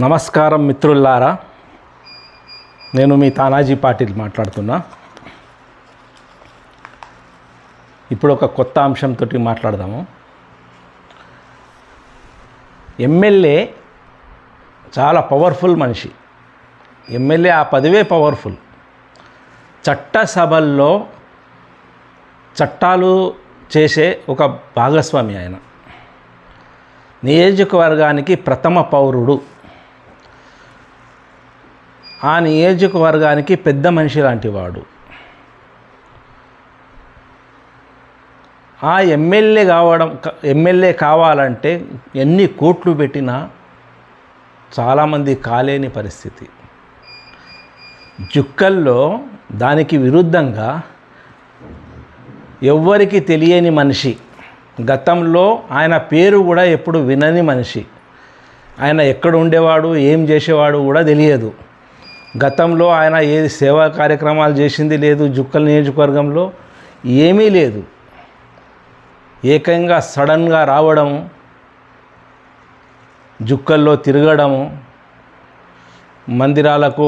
నమస్కారం మిత్రుల్లారా నేను మీ తానాజీ పాటిల్ మాట్లాడుతున్నా. ఇప్పుడు ఒక కొత్త అంశంతో మాట్లాడదాము. ఎమ్మెల్యే చాలా పవర్ఫుల్ మనిషి. ఎమ్మెల్యే ఆ పదవే పవర్ఫుల్. చట్టసభల్లో చట్టాలు చేసే ఒక భాగస్వామి ఆయన. నియోజకవర్గానికి ప్రథమ పౌరుడు. ఆ నియోజకవర్గానికి పెద్ద మనిషి లాంటి వాడు ఆ ఎమ్మెల్యే కావడం ఎమ్మెల్యే కావాలంటే ఎన్ని కోట్లు పెట్టినా చాలామంది కాలేని పరిస్థితి. జుక్కల్లో దానికి విరుద్ధంగా ఎవ్వరికి తెలియని మనిషి. గతంలో ఆయన పేరు కూడా ఎప్పుడు వినని మనిషి. ఆయన ఎక్కడ ఉండేవాడు ఏం చేసేవాడు కూడా తెలియదు. గతంలో ఆయన ఏది సేవా కార్యక్రమాలు చేసింది లేదు జుక్కల నియోజకవర్గంలో ఏమీ లేదు. ఏకంగా సడన్గా రావడము జుక్కల్లో తిరగడము మందిరాలకు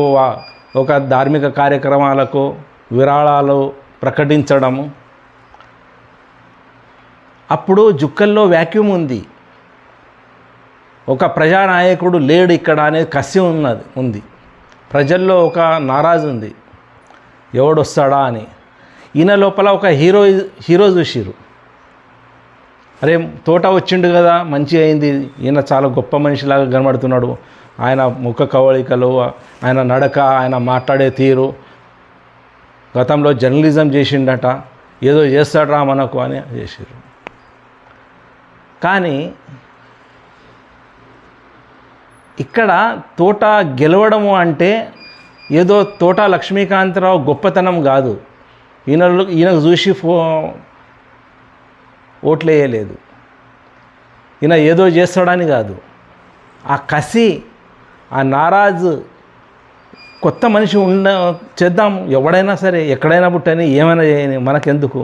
ఒక ధార్మిక కార్యక్రమాలకు విరాళాలు ప్రకటించడము అప్పుడు జుక్కల్లో వ్యాక్యూమ్ ఉంది. ఒక ప్రజానాయకుడు లేడు ఇక్కడ అనేది కసి ఉన్నది ఉంది. ప్రజల్లో ఒక నారాజు ఉంది. ఎవడొస్తాడా అని. ఈయన లోపల ఒక హీరో హీరో చూసిరు అరే తోట వచ్చిండు కదా మంచి అయింది. ఈయన చాలా గొప్ప మనిషిలాగా కనబడుతున్నాడు. ఆయన ముఖ కవళికలు ఆయన నడక ఆయన మాట్లాడే తీరు. గతంలో జర్నలిజం చేసిండట ఏదో చేస్తాడ్రా మనకు అని చేసిరు కానీ ఇక్కడ తోట గెలవడము అంటే ఏదో తోట లక్ష్మీకాంతరావు గొప్పతనం కాదు. ఈయన ఈయనకు చూసి ఫో ఓట్లేయలేదు. ఈయన ఏదో చేస్తాడని కాదు. ఆ కసి ఆ నారాజు కొత్త మనిషి ఉండ చేద్దాం. ఎవడైనా సరే ఎక్కడైనా పుట్టని ఏమైనా చేయని మనకెందుకు?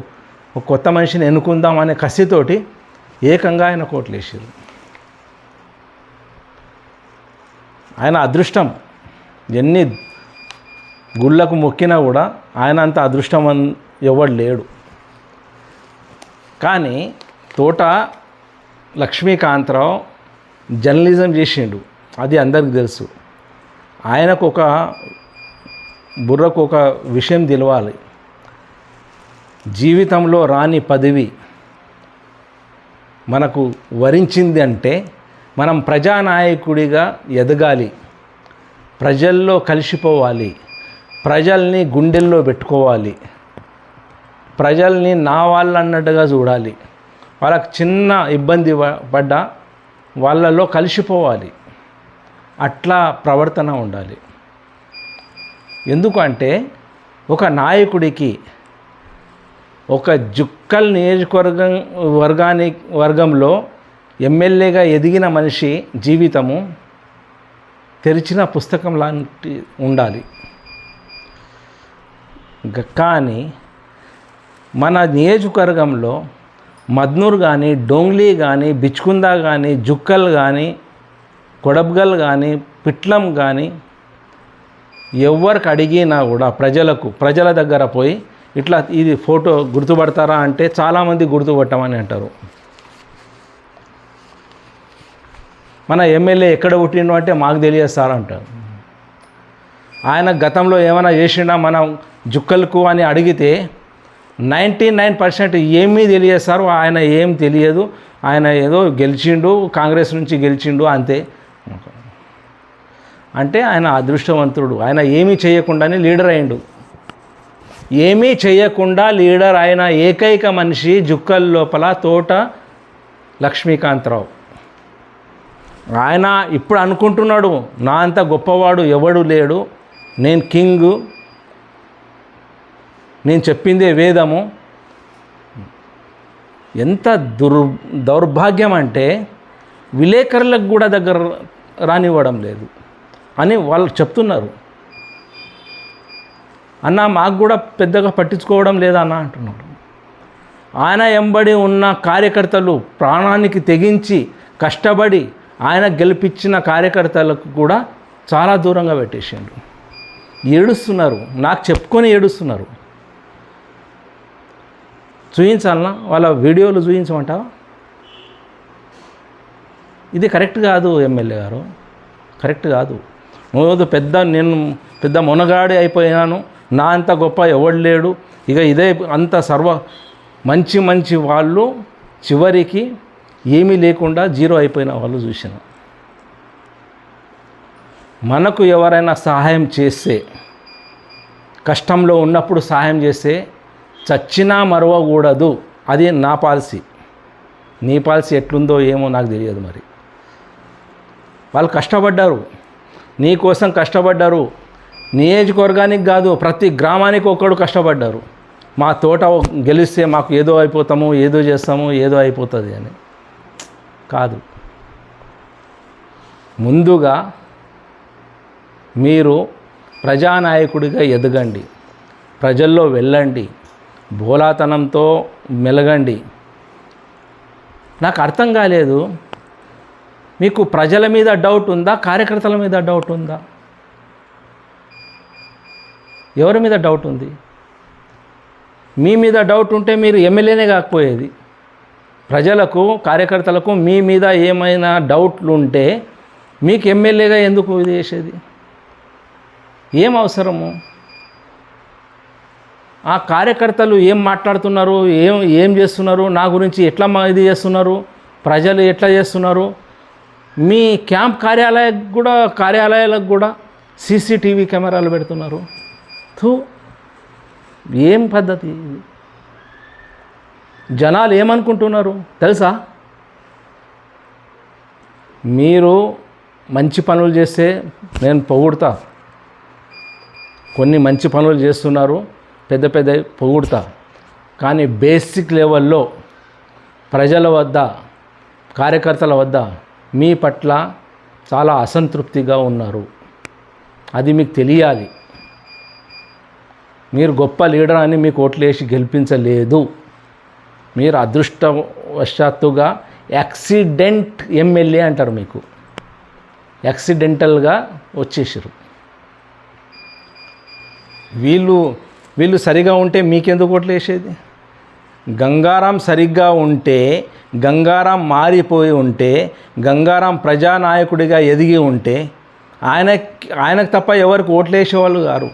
ఒక కొత్త మనిషిని ఎన్నుకుందాం అనే కసితోటి ఏకంగా ఆయన కోట్లేసారు ఆయన అదృష్టం. ఎన్ని గుళ్ళకు మొక్కినా కూడా ఆయన అంత అదృష్టం అన్- ఎవడు లేడు. కానీ తోట లక్ష్మీకాంతరావు జర్నలిజం చేసిండు. అది అందరికి తెలుసు. ఆయనకు ఒక బుర్రకు ఒక విషయం తెలవాలి. జీవితంలో రాని పదవి మనకు వరించింది అంటే మనం ప్రజానాయకుడిగా ఎదగాలి. ప్రజల్లో కలిసిపోవాలి. ప్రజల్ని గుండెల్లో పెట్టుకోవాలి. ప్రజల్ని నా వాళ్ళు అన్నట్టుగా చూడాలి. వాళ్ళకి చిన్న ఇబ్బంది పడ్డా వాళ్ళలో కలిసిపోవాలి. అట్లా ప్రవర్తన ఉండాలి. ఎందుకంటే ఒక నాయకుడికి ఒక జుక్కల్ నియోజకవర్గం వర్గాని వర్గంలో ఎమ్మెల్యేగా ఎదిగిన మనిషి జీవితము తెరిచిన పుస్తకం లాంటి ఉండాలి. కానీ మన నియోజకవర్గంలో మద్నూర్ కానీ డోంగ్లీ కానీ బిచ్కుందా కానీ జుక్కల్ కానీ కొడబ్గల్ కానీ పిట్లం కానీ ఎవరికి అడిగినా కూడా ప్రజలకు ప్రజల దగ్గర పోయి ఇట్లా ఇది ఫోటో గుర్తుపడతారా అంటే చాలామంది గుర్తుపట్టమని అంటారు. మన ఎమ్మెల్యే ఎక్కడ పుట్టిండు అంటే మాకు తెలియజేస్తారు అంటారు. ఆయన గతంలో ఏమైనా చేసిండా మనం జుక్కలకు అని అడిగితే నైంటీ నైన్ పర్సెంట్ ఏమీ తెలియజేస్తారు ఆయన ఏం తెలియదు ఆయన ఏదో గెలిచిండు కాంగ్రెస్ నుంచి గెలిచిండు అంతే. అంటే ఆయన అదృష్టవంతుడు ఆయన ఏమీ చేయకుండానే లీడర్ అయిండు. ఏమీ చేయకుండా లీడర్ అయిన ఏకైక మనిషి జుక్కల్ లోపల తోట లక్ష్మీకాంతరావు. ఆయన ఇప్పుడు అనుకుంటున్నాడు నా అంత గొప్పవాడు ఎవడు లేడు. నేను కింగ్. నేను చెప్పిందే వేదము. ఎంత దుర్ దౌర్భాగ్యం అంటే విలేకరులకు కూడా దగ్గర రానివ్వడం లేదు అని వాళ్ళు చెప్తున్నారు. అన్న మాకు కూడా పెద్దగా పట్టించుకోవడం లేదా అన్న? అంటున్నాడు ఆయన ఎంబడి ఉన్న కార్యకర్తలు ప్రాణానికి తెగించి కష్టపడి ఆయన గెలిపించిన కార్యకర్తలకు కూడా చాలా దూరంగా పెట్టేసిండు ఏడుస్తున్నారు. నాకు చెప్పుకొని ఏడుస్తున్నారు. చూపించాలనా వాళ్ళ వీడియోలు చూపించమంటావా ఇది కరెక్ట్ కాదు ఎమ్మెల్యే గారు. కరెక్ట్ కాదు. నువ్వు పెద్ద నేను పెద్ద మునగాడి అయిపోయినాను. నా అంత గొప్ప ఎవడు లేడు. ఇక ఇదే అంత సర్వ మంచి మంచి వాళ్ళు చివరికి ఏమీ లేకుండా జీరో అయిపోయిన వాళ్ళు చూసిన. మనకు ఎవరైనా సహాయం చేస్తే కష్టంలో ఉన్నప్పుడు సహాయం చేస్తే చచ్చినా మరవకూడదు. అది నా పాలసీ. నీ పాలసీ ఎట్లుందో ఏమో నాకు తెలియదు మరి. వాళ్ళు కష్టపడ్డారు. నీ కోసం కష్టపడ్డారు. నియోజకవర్గానికి కాదు ప్రతి గ్రామానికి ఒక్కడు కష్టపడ్డారు. మా తోట గెలిస్తే మాకు ఏదో అయిపోతాము ఏదో చేస్తాము ఏదో అయిపోతుంది అని. కాదు. ముందుగా మీరు ప్రజానాయకుడిగా ఎదగండి. ప్రజల్లో వెళ్ళండి. బోలాతనంతో మెలగండి. నాకు అర్థం కాలేదు. మీకు ప్రజల మీద డౌట్ ఉందా? కార్యకర్తల మీద డౌట్ ఉందా? ఎవరి మీద డౌట్ ఉంది? మీ మీద డౌట్ ఉంటే మీరు ఎమ్మెల్యేనే కాకపోయేది. ప్రజలకు కార్యకర్తలకు మీ మీద ఏమైనా డౌట్లు ఉంటే మీకు ఎమ్మెల్యేగా ఎందుకు ఇది చేసేది? ఏం అవసరము? ఆ కార్యకర్తలు ఏం మాట్లాడుతున్నారు? ఏం ఏం చేస్తున్నారు? నా గురించి ఎట్లా ఇది చేస్తున్నారు? ప్రజలు ఎట్లా చేస్తున్నారు? మీ క్యాంప్ కార్యాలయాలకు కూడా కార్యాలయాలకు కూడా సీసీటీవీ కెమెరాలు పెడుతున్నారు. థూ ఏం పద్ధతి ఇది? జనాలు ఏమనుకుంటున్నారు తెలుసా? మీరు మంచి పనులు చేస్తే నేను పొగుడుతా. కొన్ని మంచి పనులు చేస్తున్నారు పెద్ద పెద్ద పొగుడుతా. కానీ బేసిక్ లెవెల్లో ప్రజల వద్ద కార్యకర్తల వద్ద మీ పట్ల చాలా అసంతృప్తిగా ఉన్నారు. అది మీకు తెలియాలి. మీరు గొప్ప లీడర్ అని మీకు ఓట్లేసి గెలిపించలేదు. మీరు అదృష్టవశాత్తుగా యాక్సిడెంట్ ఎమ్మెల్యే అంటారు మీకు. యాక్సిడెంటల్గా వచ్చేసారు వీళ్ళు వీళ్ళు సరిగా ఉంటే మీకెందుకు ఓట్లు వేసేది? గంగారాం సరిగ్గా ఉంటే గంగారాం మారిపోయి ఉంటే గంగారాం ప్రజానాయకుడిగా ఎదిగి ఉంటే ఆయన ఆయనకు తప్ప ఎవరికి ఓట్లు వేసేవాళ్ళు గారు?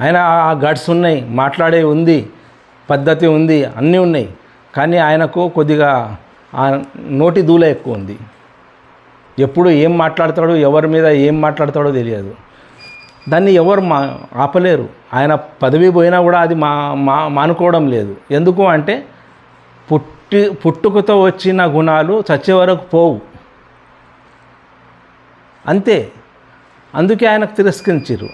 ఆయన ఆ గడ్స్ ఉన్నాయి మాట్లాడే ఉంది పద్ధతి ఉంది అన్నీ ఉన్నాయి. కానీ ఆయనకు కొద్దిగా ఆ నోటి దూల ఎక్కువ ఉంది. ఎప్పుడు ఏం మాట్లాడతాడో ఎవరి మీద ఏం మాట్లాడతాడో తెలియదు. దాన్ని ఎవరు మా ఆపలేరు. ఆయన పదవి పోయినా కూడా అది మా మా మానుకోవడం లేదు. ఎందుకు అంటే పుట్టి పుట్టుకతో వచ్చిన గుణాలు చచ్చే వరకు పోవు. అంతే. అందుకే ఆయనకు తిరస్కరించారు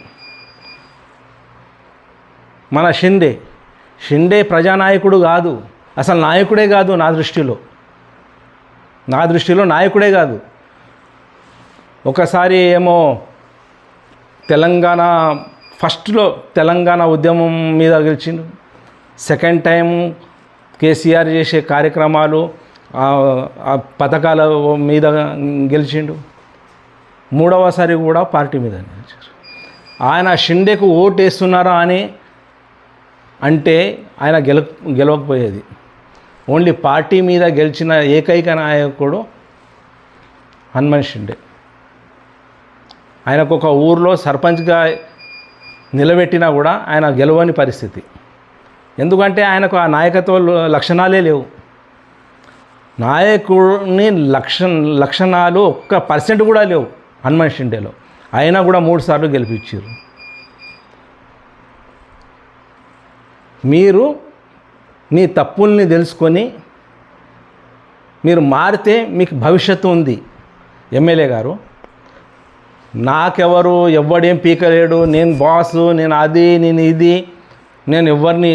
మన షిండే. షిండే ప్రజానాయకుడు కాదు. అసలు నాయకుడే కాదు నా దృష్టిలో. నా దృష్టిలో నాయకుడే కాదు. ఒకసారి ఏమో తెలంగాణ ఫస్ట్లో తెలంగాణ ఉద్యమం మీద గెలిచిండు. సెకండ్ టైం కేసీఆర్ చేసే కార్యక్రమాలు ఆ పథకాల మీద గెలిచిండు. మూడవసారి కూడా పార్టీ మీద గెలిచారు. ఆయన షిండేకు ఓటు వేస్తున్నారా అని అంటే ఆయన గెల గెలవకపోయేది. ఓన్లీ పార్టీ మీద గెలిచిన ఏకైక నాయకుడు హనుమన్ షిండే. ఆయనకు ఒక ఊర్లో సర్పంచ్గా నిలబెట్టినా కూడా ఆయన గెలవని పరిస్థితి. ఎందుకంటే ఆయనకు ఆ నాయకత్వ లక్షణాలే లేవు. నాయకుడిని లక్ష లక్షణాలు ఒక్క పర్సెంట్ కూడా లేవు హనుమన్ షిండేలో. అయినా కూడా మూడు సార్లు గెలిపించారు మీరు మీ తప్పుల్ని తెలుసుకొని మీరు మారితే మీకు భవిష్యత్తు ఉంది. ఎమ్మెల్యే గారు నాకెవరు ఎవడేం పీకలేడు నేను బాసు నేను అది నేను ఇది నేను ఎవరిని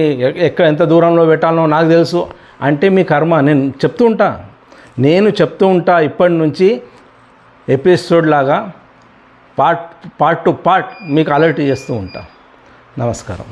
ఎక్కడ ఎంత దూరంలో పెట్టాలనో నాకు తెలుసు. అంటే మీ కర్మ నేను చెప్తూ ఉంటా. నేను చెప్తూ ఉంటా ఇప్పటి నుంచి ఎపిసోడ్ లాగా పార్ట్ పార్ట్ టు పార్ట్ మీకు అలర్ట్ చేస్తూ ఉంటా. నమస్కారం.